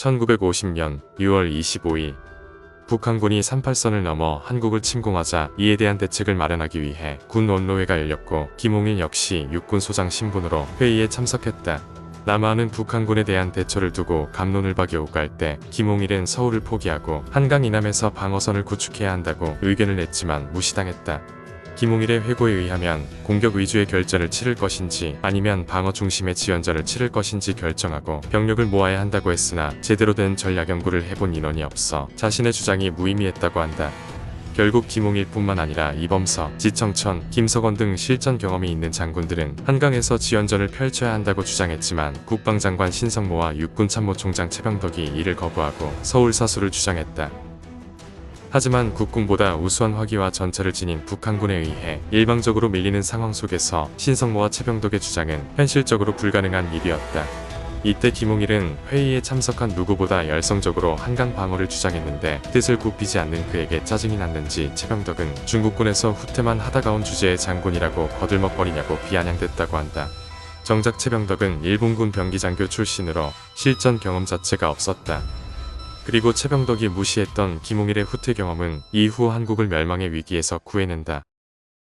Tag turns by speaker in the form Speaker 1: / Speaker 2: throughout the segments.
Speaker 1: 1950년 6월 25일 북한군이 38선을 넘어 한국을 침공하자 이에 대한 대책을 마련하기 위해 군 원로회가 열렸고 김홍일 역시 육군 소장 신분으로 회의에 참석했다. 남한은 북한군에 대한 대처를 두고 감론을박이 오갈 때 김홍일은 서울을 포기하고 한강 이남에서 방어선을 구축해야 한다고 의견을 냈지만 무시당했다. 김홍일의 회고에 의하면 공격 위주의 결전을 치를 것인지 아니면 방어 중심의 지원전을 치를 것인지 결정하고 병력을 모아야 한다고 했으나 제대로 된 전략 연구를 해본 인원이 없어 자신의 주장이 무의미했다고 한다. 결국 김홍일뿐만 아니라 이범서, 지청천, 김석원 등 실전 경험이 있는 장군들은 한강에서 지원전을 펼쳐야 한다고 주장했지만 국방장관 신성모와 육군참모총장 최병덕이 이를 거부하고 서울 사수를 주장했다. 하지만 국군보다 우수한 화기와 전차를 지닌 북한군에 의해 일방적으로 밀리는 상황 속에서 신성모와 최병덕의 주장은 현실적으로 불가능한 일이었다. 이때 김홍일은 회의에 참석한 누구보다 열성적으로 한강 방어를 주장했는데 뜻을 굽히지 않는 그에게 짜증이 났는지 최병덕은 중국군에서 후퇴만 하다가 온 주제의 장군이라고 거들먹거리냐고 비아냥댔다고 한다. 정작 최병덕은 일본군 병기장교 출신으로 실전 경험 자체가 없었다. 그리고 최병덕이 무시했던 김홍일의 후퇴 경험은 이후 한국을 멸망의 위기에서 구해낸다.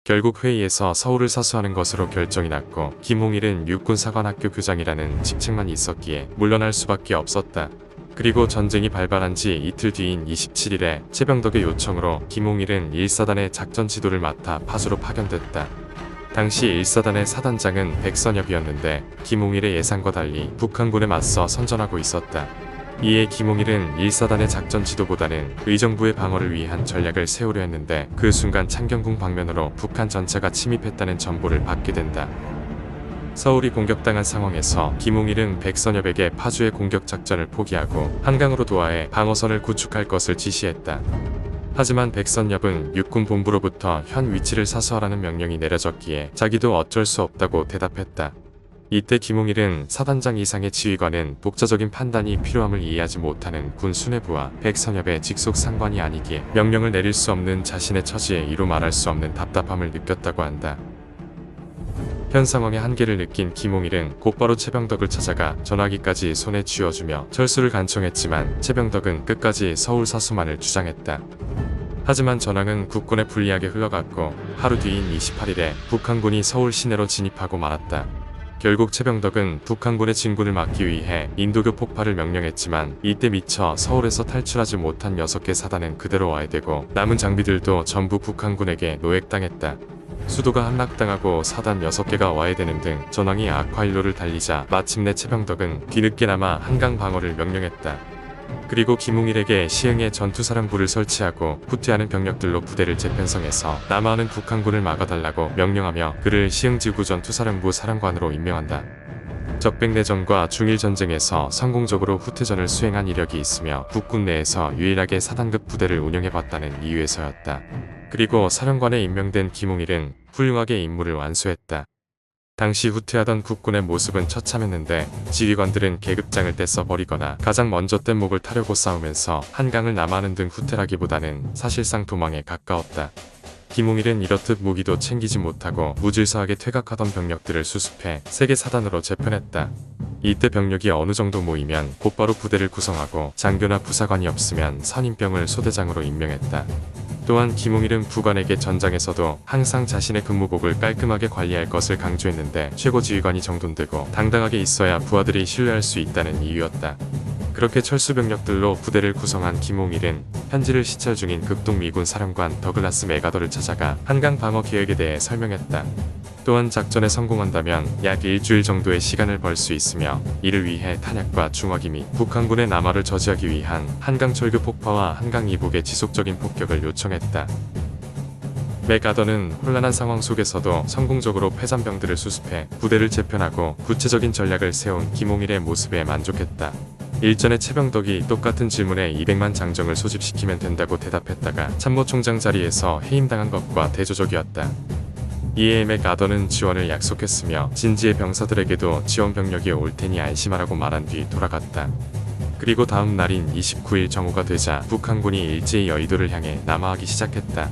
Speaker 1: 결국 회의에서 서울을 사수하는 것으로 결정이 났고 김홍일은 육군사관학교 교장이라는 직책만 있었기에 물러날 수밖에 없었다. 그리고 전쟁이 발발한 지 이틀 뒤인 27일에 최병덕의 요청으로 김홍일은 1사단의 작전 지도를 맡아 파주로 파견됐다. 당시 1사단의 사단장은 백선엽이었는데 김홍일의 예상과 달리 북한군에 맞서 선전하고 있었다. 이에 김홍일은 1사단의 작전 지도보다는 의정부의 방어를 위한 전략을 세우려 했는데 그 순간 창경궁 방면으로 북한 전차가 침입했다는 정보를 받게 된다. 서울이 공격당한 상황에서 김홍일은 백선엽에게 파주의 공격 작전을 포기하고 한강으로 도하해 방어선을 구축할 것을 지시했다. 하지만 백선엽은 육군 본부로부터 현 위치를 사수하라는 명령이 내려졌기에 자기도 어쩔 수 없다고 대답했다. 이때 김홍일은 사단장 이상의 지휘관은 독자적인 판단이 필요함을 이해하지 못하는 군 수뇌부와 백선엽의 직속 상관이 아니기에 명령을 내릴 수 없는 자신의 처지에 이루 말할 수 없는 답답함을 느꼈다고 한다. 현 상황의 한계를 느낀 김홍일은 곧바로 최병덕을 찾아가 전화기까지 손에 쥐어주며 철수를 간청했지만 최병덕은 끝까지 서울 사수만을 주장했다. 하지만 전황은 국군에 불리하게 흘러갔고 하루 뒤인 28일에 북한군이 서울 시내로 진입하고 말았다. 결국 최병덕은 북한군의 진군을 막기 위해 인도교 폭발을 명령했지만 이때 미처 서울에서 탈출하지 못한 6개 사단은 그대로 와해되고 남은 장비들도 전부 북한군에게 노획당했다. 수도가 함락당하고 사단 6개가 와해되는 등 전황이 악화일로를 달리자 마침내 최병덕은 뒤늦게나마 한강 방어를 명령했다. 그리고 김웅일에게 시흥에 전투사령부를 설치하고 후퇴하는 병력들로 부대를 재편성해서 남하하는 북한군을 막아달라고 명령하며 그를 시흥지구 전투사령부 사령관으로 임명한다. 적백내전과 중일전쟁에서 성공적으로 후퇴전을 수행한 이력이 있으며 국군 내에서 유일하게 사단급 부대를 운영해봤다는 이유에서였다. 그리고 사령관에 임명된 김웅일은 훌륭하게 임무를 완수했다. 당시 후퇴하던 국군의 모습은 처참했는데 지휘관들은 계급장을 떼서 버리거나 가장 먼저 뗀 목을 타려고 싸우면서 한강을 남하는 등 후퇴라기보다는 사실상 도망에 가까웠다. 김웅일은 이렇듯 무기도 챙기지 못하고 무질서하게 퇴각하던 병력들을 수습해 세계 사단으로 재편했다. 이때 병력이 어느 정도 모이면 곧바로 부대를 구성하고 장교나 부사관이 없으면 선임병을 소대장으로 임명했다. 또한 김웅일은 부관에게 전장에서도 항상 자신의 근무복을 깔끔하게 관리할 것을 강조했는데 최고 지휘관이 정돈되고 당당하게 있어야 부하들이 신뢰할 수 있다는 이유였다. 그렇게 철수 병력들로 부대를 구성한 김홍일은 현지를 시찰 중인 극동 미군 사령관 더글라스 메가더를 찾아가 한강 방어 계획에 대해 설명했다. 또한 작전에 성공한다면 약 일주일 정도의 시간을 벌 수 있으며 이를 위해 탄약과 중화기 및 북한군의 남하를 저지하기 위한 한강 철교 폭파와 한강 이북의 지속적인 폭격을 요청했다. 맥아더는 혼란한 상황 속에서도 성공적으로 패잔병들을 수습해 부대를 재편하고 구체적인 전략을 세운 김홍일의 모습에 만족했다. 일전에 최병덕이 똑같은 질문에 200만 장정을 소집시키면 된다고 대답했다가 참모총장 자리에서 해임당한 것과 대조적이었다. 이에 맥아더는 지원을 약속했으며 진지의 병사들에게도 지원 병력이 올 테니 안심하라고 말한 뒤 돌아갔다. 그리고 다음 날인 29일 정오가 되자 북한군이 일제히 여의도를 향해 남하하기 시작했다.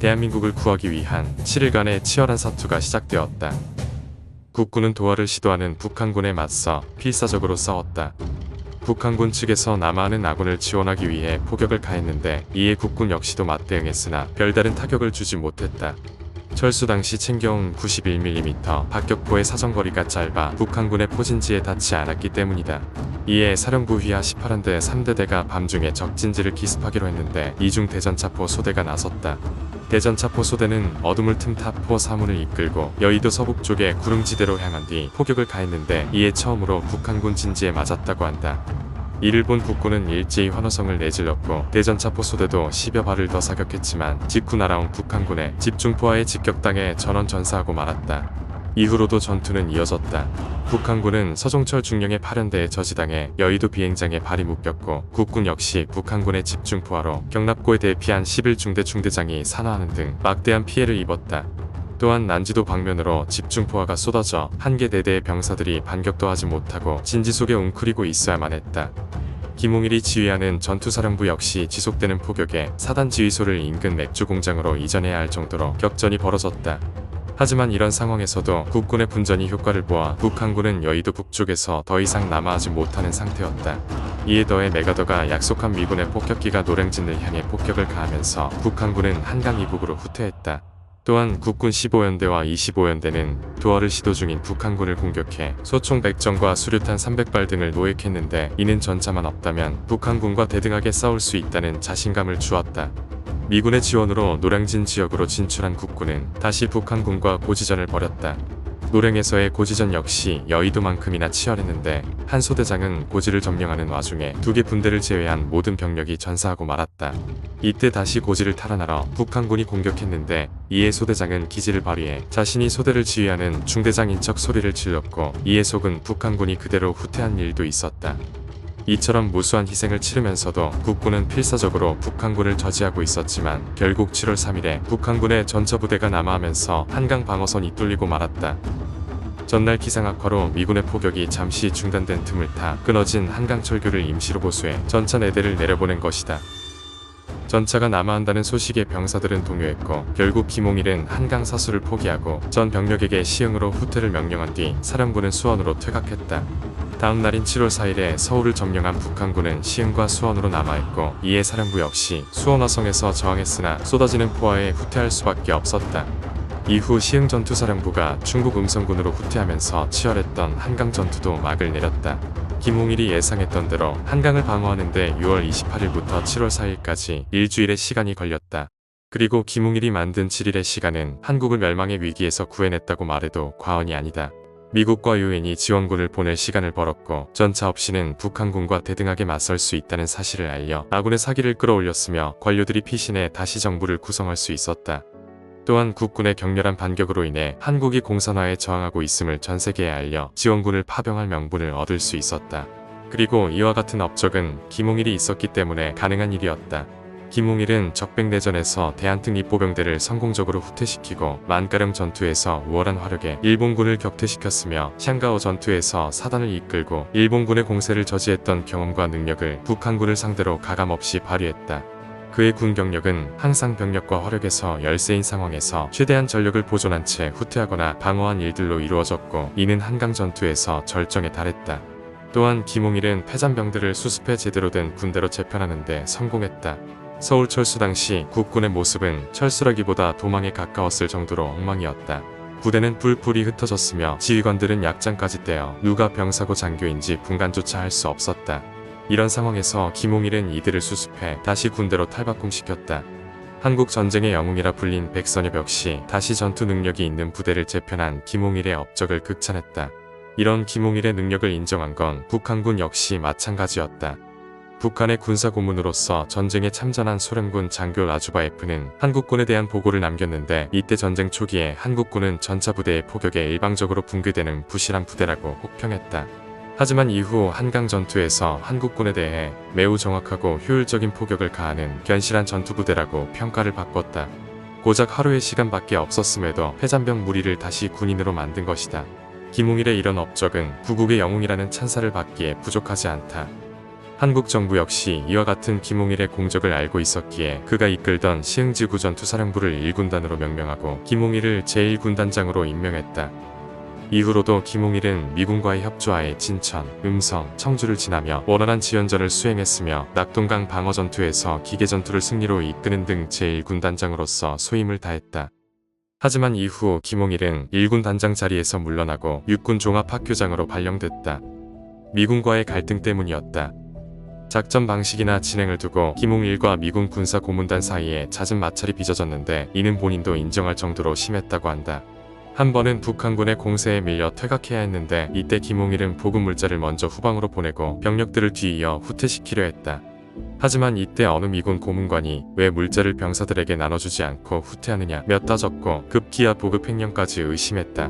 Speaker 1: 대한민국을 구하기 위한 7일간의 치열한 사투가 시작되었다. 국군은 도하를 시도하는 북한군에 맞서 필사적으로 싸웠다. 북한군 측에서 남하하는 아군을 지원하기 위해 포격을 가했는데 이에 국군 역시도 맞대응했으나 별다른 타격을 주지 못했다. 철수 당시 챙겨온 91mm 박격포의 사정거리가 짧아 북한군의 포진지에 닿지 않았기 때문이다. 이에 사령부 휘하 18한대 3대대가 밤중에 적진지를 기습하기로 했는데 이중 대전차포 소대가 나섰다. 대전차포 소대는 어둠을 틈타 포 사문을 이끌고 여의도 서북 쪽에 구릉지대로 향한 뒤 포격을 가했는데 이에 처음으로 북한군 진지에 맞았다고 한다. 이를 본 국군은 일제히 환호성을 내질렀고 대전차 포 소대도 10여 발을 더 사격했지만 직후 날아온 북한군의 집중포화에 직격당해 전원 전사하고 말았다. 이후로도 전투는 이어졌다. 북한군은 서종철 중령의 8연대에 저지당해 여의도 비행장에 발이 묶였고 국군 역시 북한군의 집중포화로 경납고에 대피한 11중대 중대장이 산화하는 등 막대한 피해를 입었다. 또한 난지도 방면으로 집중포화가 쏟아져 한 개 대대의 병사들이 반격도 하지 못하고 진지 속에 웅크리고 있어야만 했다. 김홍일이 지휘하는 전투사령부 역시 지속되는 포격에 사단 지휘소를 인근 맥주 공장으로 이전해야 할 정도로 격전이 벌어졌다. 하지만 이런 상황에서도 국군의 분전이 효과를 보아 북한군은 여의도 북쪽에서 더 이상 남하하지 못하는 상태였다. 이에 더해 메가더가 약속한 미군의 폭격기가 노량진을 향해 폭격을 가하면서 북한군은 한강 이북으로 후퇴했다. 또한 국군 15연대와 25연대는 도하를 시도 중인 북한군을 공격해 소총 100정과 수류탄 300발 등을 노획했는데 이는 전차만 없다면 북한군과 대등하게 싸울 수 있다는 자신감을 주었다. 미군의 지원으로 노량진 지역으로 진출한 국군은 다시 북한군과 고지전을 벌였다. 노량에서의 고지전 역시 여의도만큼이나 치열했는데 한 소대장은 고지를 점령하는 와중에 두 개 분대를 제외한 모든 병력이 전사하고 말았다. 이때 다시 고지를 탈환하러 북한군이 공격했는데 이에 소대장은 기지를 발휘해 자신이 소대를 지휘하는 중대장인 척 소리를 질렀고 이에 속은 북한군이 그대로 후퇴한 일도 있었다. 이처럼 무수한 희생을 치르면서도 국군은 필사적으로 북한군을 저지하고 있었지만 결국 7월 3일에 북한군의 전처부대가 남하하면서 한강 방어선이 뚫리고 말았다. 전날 기상 악화로 미군의 포격이 잠시 중단된 틈을 타 끊어진 한강 철교를 임시로 보수해 전차 4대를 내려보낸 것이다. 전차가 남하한다는 소식에 병사들은 동요했고 결국 김홍일은 한강 사수를 포기하고 전 병력에게 시흥으로 후퇴를 명령한 뒤 사령부는 수원으로 퇴각했다. 다음 날인 7월 4일에 서울을 점령한 북한군은 시흥과 수원으로 남아있고 이에 사령부 역시 수원화성에서 저항했으나 쏟아지는 포화에 후퇴할 수밖에 없었다. 이후 시흥 전투사령부가 중국 음성군으로 후퇴하면서 치열했던 한강 전투도 막을 내렸다. 김홍일이 예상했던 대로 한강을 방어하는데 6월 28일부터 7월 4일까지 일주일의 시간이 걸렸다. 그리고 김홍일이 만든 7일의 시간은 한국을 멸망의 위기에서 구해냈다고 말해도 과언이 아니다. 미국과 유엔이 지원군을 보낼 시간을 벌었고 전차 없이는 북한군과 대등하게 맞설 수 있다는 사실을 알려 아군의 사기를 끌어올렸으며 관료들이 피신해 다시 정부를 구성할 수 있었다. 또한 국군의 격렬한 반격으로 인해 한국이 공산화에 저항하고 있음을 전 세계에 알려 지원군을 파병할 명분을 얻을 수 있었다. 그리고 이와 같은 업적은 김홍일이 있었기 때문에 가능한 일이었다. 김홍일은 적백내전에서 대한특 입보병대를 성공적으로 후퇴시키고 만가령 전투에서 우월한 화력에 일본군을 격퇴시켰으며 샹가오 전투에서 사단을 이끌고 일본군의 공세를 저지했던 경험과 능력을 북한군을 상대로 가감없이 발휘했다. 그의 군 경력은 항상 병력과 화력에서 열세인 상황에서 최대한 전력을 보존한 채 후퇴하거나 방어한 일들로 이루어졌고 이는 한강 전투에서 절정에 달했다. 또한 김홍일은 패잔병들을 수습해 제대로 된 군대로 재편하는 데 성공했다. 서울 철수 당시 국군의 모습은 철수라기보다 도망에 가까웠을 정도로 엉망이었다. 부대는 뿔뿔이 흩어졌으며 지휘관들은 약장까지 떼어 누가 병사고 장교인지 분간조차 할 수 없었다. 이런 상황에서 김홍일은 이들을 수습해 다시 군대로 탈바꿈시켰다. 한국 전쟁의 영웅이라 불린 백선엽 역시 다시 전투 능력이 있는 부대를 재편한 김홍일의 업적을 극찬했다. 이런 김홍일의 능력을 인정한 건 북한군 역시 마찬가지였다. 북한의 군사 고문으로서 전쟁에 참전한 소련군 장교 라주바예프는 한국군에 대한 보고를 남겼는데 이때 전쟁 초기에 한국군은 전차 부대의 포격에 일방적으로 붕괴되는 부실한 부대라고 혹평했다. 하지만 이후 한강 전투에서 한국군에 대해 매우 정확하고 효율적인 포격을 가하는 견실한 전투부대라고 평가를 바꿨다. 고작 하루의 시간밖에 없었음에도 패잔병 무리를 다시 군인으로 만든 것이다. 김웅일의 이런 업적은 구국의 영웅이라는 찬사를 받기에 부족하지 않다. 한국 정부 역시 이와 같은 김홍일의 공적을 알고 있었기에 그가 이끌던 시흥지구 전투사령부를 1군단으로 명명하고 김홍일을 제1군단장으로 임명했다. 이후로도 김홍일은 미군과의 협조하에 진천, 음성, 청주를 지나며 원활한 지연전을 수행했으며 낙동강 방어 전투에서 기계 전투를 승리로 이끄는 등 제1군 단장으로서 소임을 다했다. 하지만 이후 김홍일은 1군 단장 자리에서 물러나고 육군 종합학교장으로 발령됐다. 미군과의 갈등 때문이었다. 작전 방식이나 진행을 두고 김홍일과 미군 군사 고문단 사이에 잦은 마찰이 빚어졌는데 이는 본인도 인정할 정도로 심했다고 한다. 한 번은 북한군의 공세에 밀려 퇴각해야 했는데 이때 김홍일은 보급 물자를 먼저 후방으로 보내고 병력들을 뒤이어 후퇴시키려 했다. 하지만 이때 어느 미군 고문관이 왜 물자를 병사들에게 나눠주지 않고 후퇴하느냐 몇 따졌고 급기야 보급 횡령까지 의심했다.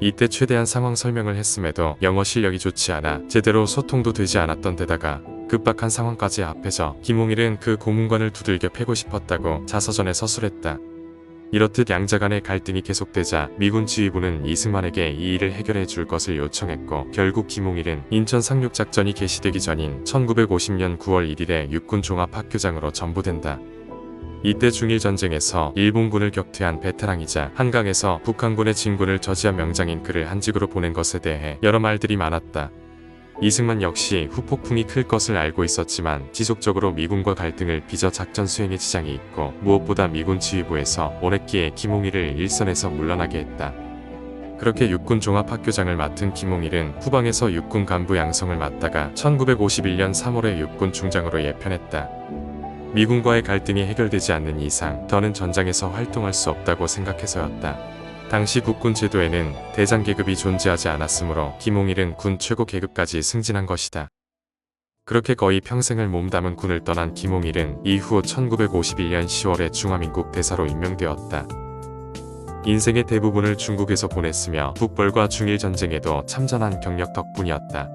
Speaker 1: 이때 최대한 상황 설명을 했음에도 영어 실력이 좋지 않아 제대로 소통도 되지 않았던 데다가 급박한 상황까지 앞에서 김홍일은 그 고문관을 두들겨 패고 싶었다고 자서전에 서술했다. 이렇듯 양자 간의 갈등이 계속되자 미군 지휘부는 이승만에게 이 일을 해결해 줄 것을 요청했고 결국 김홍일은 인천 상륙작전이 개시되기 전인 1950년 9월 1일에 육군 종합학교장으로 전부된다. 이때 중일 전쟁에서 일본군을 격퇴한 베테랑이자 한강에서 북한군의 진군을 저지한 명장인 그를 한직으로 보낸 것에 대해 여러 말들이 많았다. 이승만 역시 후폭풍이 클 것을 알고 있었지만 지속적으로 미군과 갈등을 빚어 작전 수행에 지장이 있고 무엇보다 미군 지휘부에서 오랫기에 김홍일을 일선에서 물러나게 했다. 그렇게 육군 종합학교장을 맡은 김홍일은 후방에서 육군 간부 양성을 맡다가 1951년 3월에 육군 중장으로 예편했다. 미군과의 갈등이 해결되지 않는 이상 더는 전장에서 활동할 수 없다고 생각해서였다. 당시 국군 제도에는 대장 계급이 존재하지 않았으므로 김홍일은 군 최고 계급까지 승진한 것이다. 그렇게 거의 평생을 몸담은 군을 떠난 김홍일은 이후 1951년 10월에 중화민국 대사로 임명되었다. 인생의 대부분을 중국에서 보냈으며 북벌과 중일 전쟁에도 참전한 경력 덕분이었다.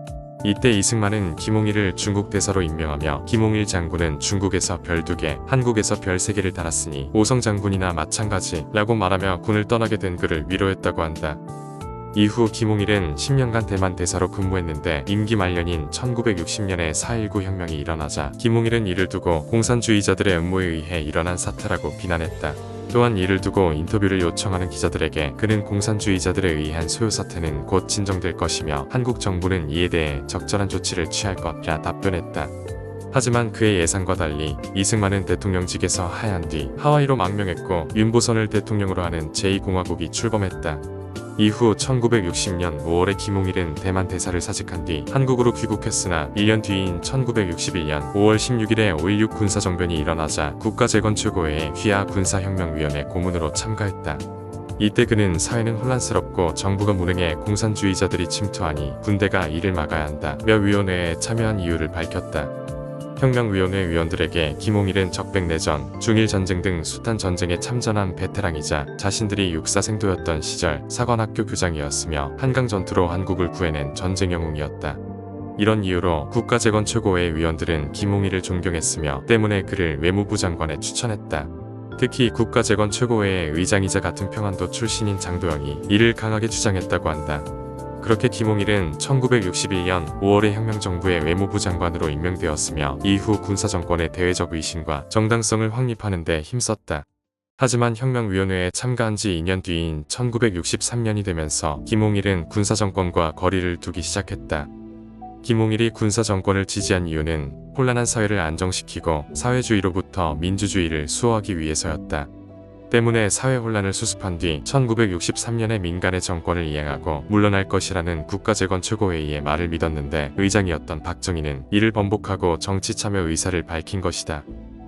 Speaker 1: 이때 이승만은 김홍일을 중국 대사로 임명하며 김홍일 장군은 중국에서 별 2개, 한국에서 별 3개를 달았으니 오성 장군이나 마찬가지라고 말하며 군을 떠나게 된 그를 위로했다고 한다. 이후 김홍일은 10년간 대만 대사로 근무했는데 임기 말년인 1960년에 4.19 혁명이 일어나자 김홍일은 이를 두고 공산주의자들의 음모에 의해 일어난 사태라고 비난했다. 또한 이를 두고 인터뷰를 요청하는 기자들에게 그는 공산주의자들에 의한 소요 사태는 곧 진정될 것이며 한국 정부는 이에 대해 적절한 조치를 취할 것이라 답변했다. 하지만 그의 예상과 달리 이승만은 대통령직에서 하야한 뒤 하와이로 망명했고 윤보선을 대통령으로 하는 제2공화국이 출범했다. 이후 1960년 5월에 김홍일은 대만 대사를 사직한 뒤 한국으로 귀국했으나 1년 뒤인 1961년 5월 16일에 5.16 군사정변이 일어나자 국가재건최고회의 휘하 군사혁명위원회 고문으로 참가했다. 이때 그는 사회는 혼란스럽고 정부가 무능해 공산주의자들이 침투하니 군대가 이를 막아야 한다. 며 위원회에 참여한 이유를 밝혔다. 혁명위원회 위원들에게 김홍일은 적백내전, 중일전쟁 등 숱한 전쟁에 참전한 베테랑이자 자신들이 육사생도였던 시절 사관학교 교장이었으며 한강전투로 한국을 구해낸 전쟁 영웅이었다. 이런 이유로 국가재건 최고회 위원들은 김홍일을 존경했으며 때문에 그를 외무부 장관에 추천했다. 특히 국가재건 최고회의 의장이자 같은 평안도 출신인 장도영이 이를 강하게 주장했다고 한다. 그렇게 김홍일은 1961년 5월에 혁명정부의 외무부 장관으로 임명되었으며 이후 군사정권의 대외적 의심과 정당성을 확립하는 데 힘썼다. 하지만 혁명위원회에 참가한 지 2년 뒤인 1963년이 되면서 김홍일은 군사정권과 거리를 두기 시작했다. 김홍일이 군사정권을 지지한 이유는 혼란한 사회를 안정시키고 사회주의로부터 민주주의를 수호하기 위해서였다. 때문에 사회 혼란을 수습한 뒤 1963년에 민간의 정권을 이행하고 물러날 것이라는 국가재건 최고회의의 말을 믿었는데 의장이었던 박정희는 이를 번복하고 정치 참여 의사를 밝힌 것이다.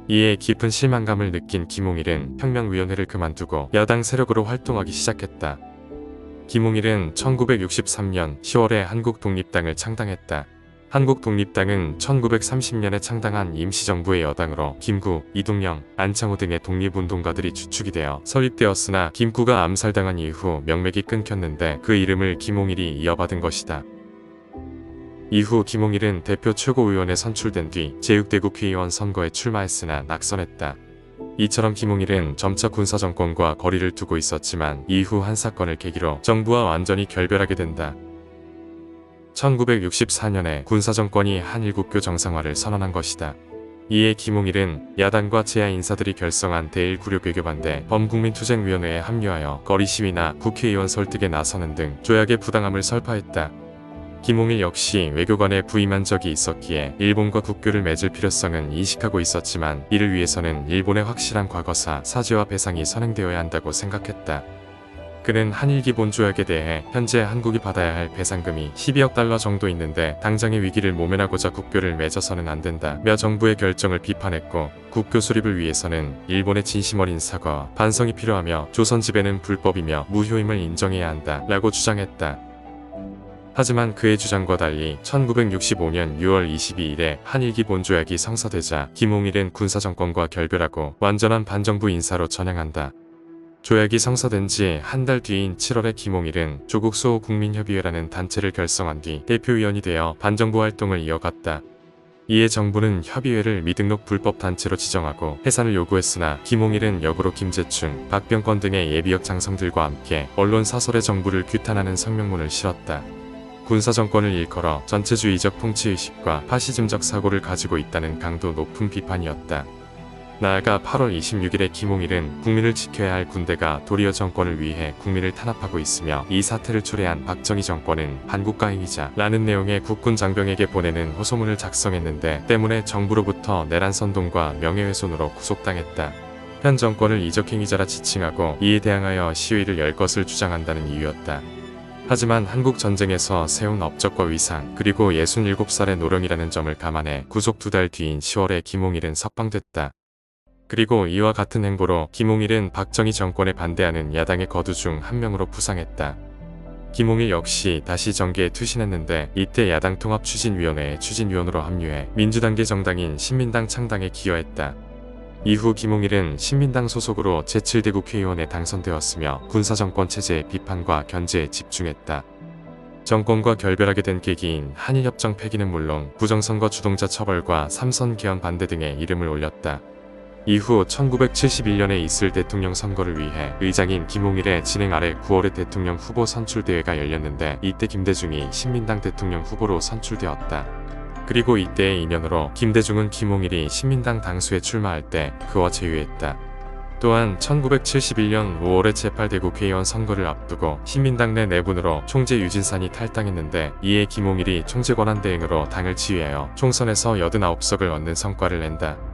Speaker 1: 이에 깊은 실망감을 느낀 김홍일은 혁명위원회를 그만두고 야당 세력으로 활동하기 시작했다. 김홍일은 1963년 10월에 한국독립당을 창당했다. 한국 독립당은 1930년에 창당한 임시정부의 여당으로 김구, 이동영, 안창호 등의 독립운동가들이 주축이 되어 설립되었으나 김구가 암살당한 이후 명맥이 끊겼는데 그 이름을 김홍일이 이어받은 것이다. 이후 김홍일은 대표 최고위원에 선출된 뒤 제6대국회의원 선거에 출마했으나 낙선했다. 이처럼 김홍일은 점차 군사정권과 거리를 두고 있었지만 이후 한 사건을 계기로 정부와 완전히 결별하게 된다. 1964년에 군사정권이 한일국교 정상화를 선언한 것이다. 이에 김홍일은 야당과 제야 인사들이 결성한 대1구력외교 반대 범국민투쟁위원회에 합류하여 거리 시위나 국회의원 설득에 나서는 등 조약의 부당함을 설파했다. 김홍일 역시 외교관에 부임한 적이 있었기에 일본과 국교를 맺을 필요성은 인식하고 있었지만 이를 위해서는 일본의 확실한 과거사, 사죄와 배상이 선행되어야 한다고 생각했다. 그는 한일 기본 조약에 대해 현재 한국이 받아야 할 배상금이 12억 달러 정도 있는데 당장의 위기를 모면하고자 국교를 맺어서는 안 된다 며 정부의 결정을 비판했고 국교 수립을 위해서는 일본의 진심 어린 사과와 반성이 필요하며 조선 지배는 불법이며 무효임을 인정해야 한다 라고 주장했다. 하지만 그의 주장과 달리 1965년 6월 22일에 한일기 본조약이 성사되자 김홍일은 군사정권과 결별하고 완전한 반정부 인사로 전향한다. 조약이 성사된 지 한 달 뒤인 7월에 김홍일은 조국 수호 국민협의회라는 단체를 결성한 뒤 대표위원이 되어 반정부 활동을 이어갔다. 이에 정부는 협의회를 미등록 불법 단체로 지정하고 해산을 요구했으나 김홍일은 역으로 김재춘, 박병권 등의 예비역 장성들과 함께 언론 사설의 정부를 규탄하는 성명문을 실었다. 군사정권을 일컬어 전체주의적 통치의식과 파시즘적 사고를 가지고 있다는 강도 높은 비판이었다. 나아가 8월 26일에 김홍일은 국민을 지켜야 할 군대가 도리어 정권을 위해 국민을 탄압하고 있으며 이 사태를 초래한 박정희 정권은 반국가 행위자 라는 내용의 국군 장병에게 보내는 호소문을 작성했는데 때문에 정부로부터 내란 선동과 명예훼손으로 구속당했다. 현 정권을 이적행위자라 지칭하고 이에 대항하여 시위를 열 것을 주장한다는 이유였다. 하지만 한국 전쟁에서 세운 업적과 위상 그리고 67살의 노령이라는 점을 감안해 구속 두 달 뒤인 10월에 김홍일은 석방됐다. 그리고 이와 같은 행보로 김홍일은 박정희 정권에 반대하는 야당의 거두 중 한 명으로 부상했다. 김홍일 역시 다시 정계에 투신했는데 이때 야당 통합 추진위원회의 추진위원으로 합류해 민주당계 정당인 신민당 창당에 기여했다. 이후 김홍일은 신민당 소속으로 제7대 국회의원에 당선되었으며 군사정권 체제의 비판과 견제에 집중했다. 정권과 결별하게 된 계기인 한일협정 폐기는 물론 부정선거 주동자 처벌과 삼선 개헌 반대 등의 이름을 올렸다. 이후 1971년에 있을 대통령 선거를 위해 의장인 김홍일의 진행 아래 9월에 대통령 후보 선출대회가 열렸는데 이때 김대중이 신민당 대통령 후보로 선출되었다. 그리고 이때의 인연으로 김대중은 김홍일이 신민당 당수에 출마할 때 그와 제휴했다. 또한 1971년 5월에 제8대 국회의원 선거를 앞두고 신민당 내 내분으로 총재 유진산이 탈당했는데 이에 김홍일이 총재 권한 대행으로 당을 지휘하여 총선에서 89석을 얻는 성과를 낸다.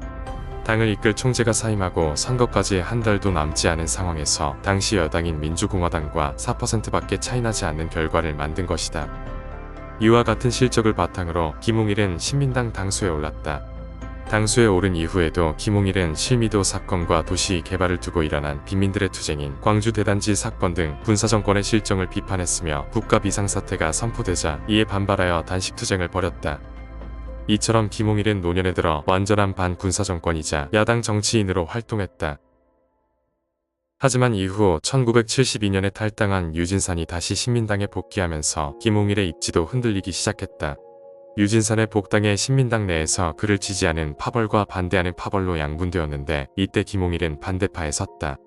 Speaker 1: 당을 이끌 총재가 사임하고 선거까지 한 달도 남지 않은 상황에서 당시 여당인 민주공화당과 4%밖에 차이나지 않는 결과를 만든 것이다. 이와 같은 실적을 바탕으로 김홍일은 신민당 당수에 올랐다. 당수에 오른 이후에도 김홍일은 실미도 사건과 도시 개발을 두고 일어난 빈민들의 투쟁인 광주 대단지 사건 등 군사정권의 실정을 비판했으며 국가 비상사태가 선포되자 이에 반발하여 단식투쟁을 벌였다. 이처럼 김홍일은 노년에 들어 완전한 반군사 정권이자 야당 정치인으로 활동했다. 하지만 이후 1972년에 탈당한 유진산이 다시 신민당에 복귀하면서 김홍일의 입지도 흔들리기 시작했다. 유진산의 복당에 신민당 내에서 그를 지지하는 파벌과 반대하는 파벌로 양분되었는데 이때 김홍일은 반대파에 섰다.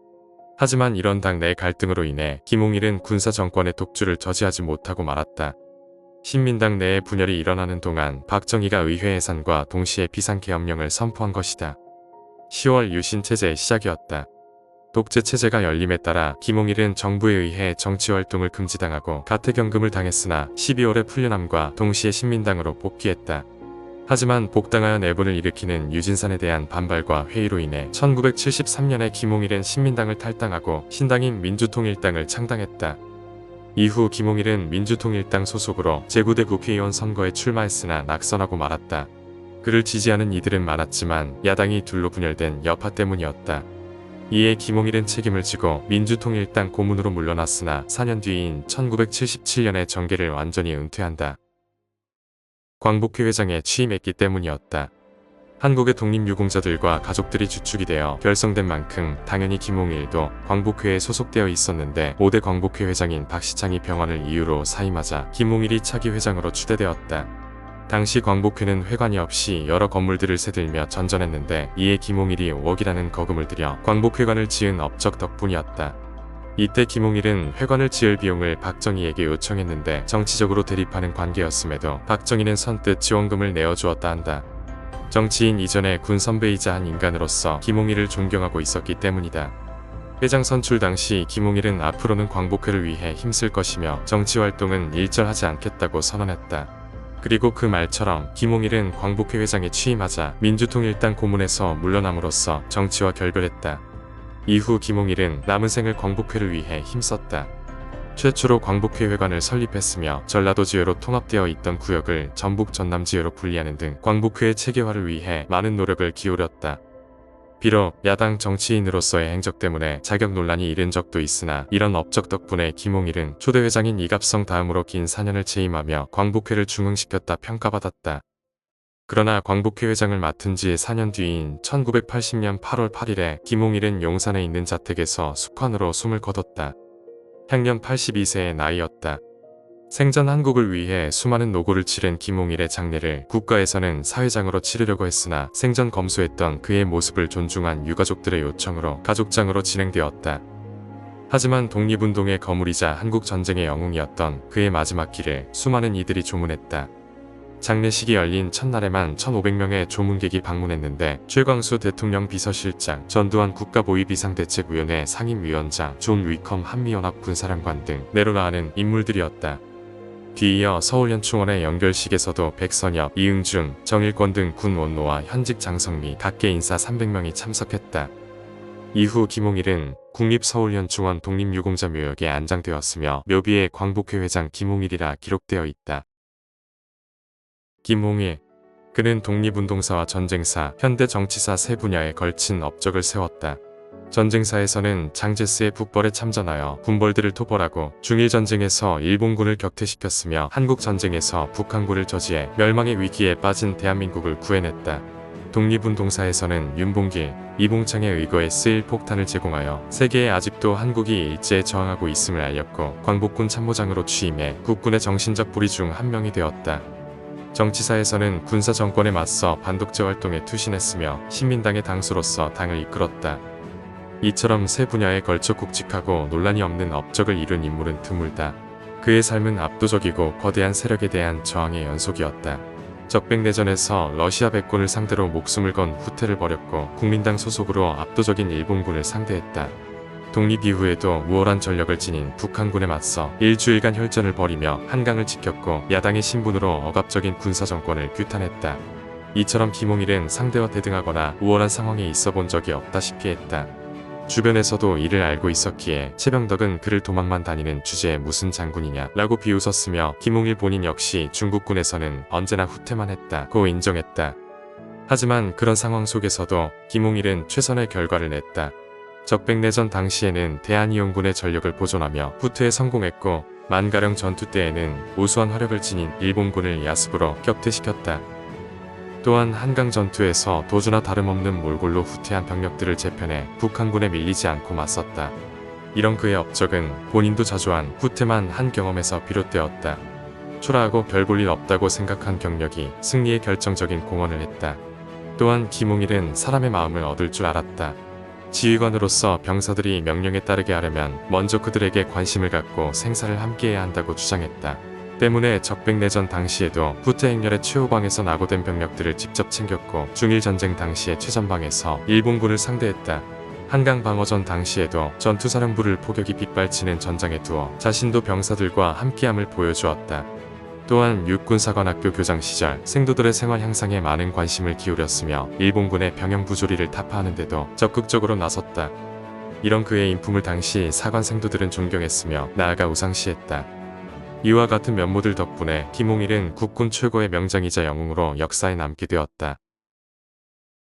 Speaker 1: 하지만 이런 당내 갈등으로 인해 김홍일은 군사 정권의 독주를 저지하지 못하고 말았다. 신민당 내에 분열이 일어나는 동안 박정희가 의회 해산과 동시에 비상계엄령을 선포한 것이다. 10월 유신체제의 시작이었다. 독재체제가 열림에 따라 김홍일은 정부에 의해 정치활동을 금지당하고 가택연금을 당했으나 12월에 풀려남과 동시에 신민당으로 복귀했다. 하지만 복당하여 내분을 일으키는 유진산에 대한 반발과 회의로 인해 1973년에 김홍일은 신민당을 탈당하고 신당인 민주통일당을 창당했다. 이후 김홍일은 민주통일당 소속으로 제9대 국회의원 선거에 출마했으나 낙선하고 말았다. 그를 지지하는 이들은 많았지만 야당이 둘로 분열된 여파 때문이었다. 이에 김홍일은 책임을 지고 민주통일당 고문으로 물러났으나 4년 뒤인 1977년에 정계를 완전히 은퇴한다. 광복회 회장에 취임했기 때문이었다. 한국의 독립유공자들과 가족들이 주축이 되어 결성된 만큼 당연히 김홍일도 광복회에 소속되어 있었는데 5대 광복회 회장인 박시창이 병원을 이유로 사임하자 김홍일이 차기 회장으로 추대되었다. 당시 광복회는 회관이 없이 여러 건물들을 새들며 전전했는데 이에 김홍일이 5억이라는 거금을 들여 광복회관을 지은 업적 덕분이었다. 이때 김홍일은 회관을 지을 비용을 박정희에게 요청했는데 정치적으로 대립하는 관계였음에도 박정희는 선뜻 지원금을 내어주었다 한다. 정치인 이전에 군 선배이자 한 인간으로서 김홍일을 존경하고 있었기 때문이다. 회장 선출 당시 김홍일은 앞으로는 광복회를 위해 힘쓸 것이며 정치 활동은 일절하지 않겠다고 선언했다. 그리고 그 말처럼 김홍일은 광복회 회장에 취임하자 민주통일당 고문에서 물러남으로써 정치와 결별했다. 이후 김홍일은 남은 생을 광복회를 위해 힘썼다. 최초로 광복회 회관을 설립했으며 전라도 지회로 통합되어 있던 구역을 전북 전남 지회로 분리하는 등 광복회의 체계화를 위해 많은 노력을 기울였다. 비록 야당 정치인으로서의 행적 때문에 자격 논란이 일은 적도 있으나 이런 업적 덕분에 김홍일은 초대 회장인 이갑성 다음으로 긴 4년을 채임하며 광복회를 중흥시켰다 평가받았다. 그러나 광복회 회장을 맡은 지 4년 뒤인 1980년 8월 8일에 김홍일은 용산에 있는 자택에서 숙환으로 숨을 거뒀다. 향년 82세의 나이였다. 생전 한국을 위해 수많은 노고를 치른 김홍일의 장례를 국가에서는 사회장으로 치르려고 했으나 생전 검소했던 그의 모습을 존중한 유가족들의 요청으로 가족장으로 진행되었다. 하지만 독립운동의 거물이자 한국전쟁의 영웅이었던 그의 마지막 길을 수많은 이들이 조문했다. 장례식이 열린 첫날에만 1,500명의 조문객이 방문했는데 최광수 대통령 비서실장, 전두환 국가보위비상대책위원회 상임위원장, 존 위컴 한미연합 군사령관 등 내로라하는 인물들이었다. 뒤이어 서울현충원의 연결식에서도 백선엽, 이응준, 정일권 등 군 원로와 현직 장성미 각계 인사 300명이 참석했다. 이후 김홍일은 국립서울현충원 독립유공자 묘역에 안장되었으며 묘비에 광복회 회장 김홍일이라 기록되어 있다. 김홍일 그는 독립운동사와 전쟁사, 현대 정치사 세 분야에 걸친 업적을 세웠다. 전쟁사에서는 장제스의 북벌에 참전하여 군벌들을 토벌하고 중일전쟁에서 일본군을 격퇴시켰으며 한국전쟁에서 북한군을 저지해 멸망의 위기에 빠진 대한민국을 구해냈다. 독립운동사에서는 윤봉길, 이봉창에 의거해 쓰일 폭탄을 제공하여 세계에 아직도 한국이 일제에 저항하고 있음을 알렸고 광복군 참모장으로 취임해 국군의 정신적 뿌리 중 한 명이 되었다. 정치사에서는 군사 정권에 맞서 반독재 활동에 투신했으며 신민당의 당수로서 당을 이끌었다. 이처럼 세 분야에 걸쳐 굵직하고 논란이 없는 업적을 이룬 인물은 드물다. 그의 삶은 압도적이고 거대한 세력에 대한 저항의 연속이었다. 적백내전에서 러시아 백군을 상대로 목숨을 건 후퇴를 벌였고 국민당 소속으로 압도적인 일본군을 상대했다. 독립 이후에도 우월한 전력을 지닌 북한군에 맞서 일주일간 혈전을 벌이며 한강을 지켰고 야당의 신분으로 억압적인 군사정권을 규탄했다. 이처럼 김홍일은 상대와 대등하거나 우월한 상황에 있어 본 적이 없다시피 했다. 주변에서도 이를 알고 있었기에 최병덕은 그를 도망만 다니는 주제에 무슨 장군이냐 라고 비웃었으며 김홍일 본인 역시 중국군에서는 언제나 후퇴만 했다고 인정했다. 하지만 그런 상황 속에서도 김홍일은 최선의 결과를 냈다. 적백내전 당시에는 대한이용군의 전력을 보존하며 후퇴에 성공했고 만가령 전투 때에는 우수한 화력을 지닌 일본군을 야습으로 격퇴시켰다. 또한 한강 전투에서 도주나 다름없는 몰골로 후퇴한 병력들을 재편해 북한군에 밀리지 않고 맞섰다. 이런 그의 업적은 본인도 자주한 후퇴만 한 경험에서 비롯되었다. 초라하고 별 볼 일 없다고 생각한 경력이 승리에 결정적인 공헌을 했다. 또한 김홍일은 사람의 마음을 얻을 줄 알았다. 지휘관으로서 병사들이 명령에 따르게 하려면 먼저 그들에게 관심을 갖고 생사를 함께해야 한다고 주장했다. 때문에 적백내전 당시에도 후퇴 행렬의 최후방에서 낙오된 병력들을 직접 챙겼고 중일전쟁 당시의 최전방에서 일본군을 상대했다. 한강 방어전 당시에도 전투사령부를 포격이 빗발치는 전장에 두어 자신도 병사들과 함께함을 보여주었다. 또한 육군사관학교 교장 시절 생도들의 생활 향상에 많은 관심을 기울였으며 일본군의 병영 부조리를 타파하는데도 적극적으로 나섰다. 이런 그의 인품을 당시 사관 생도들은 존경했으며 나아가 우상시했다. 이와 같은 면모들 덕분에 김홍일은 국군 최고의 명장이자 영웅으로 역사에 남게 되었다.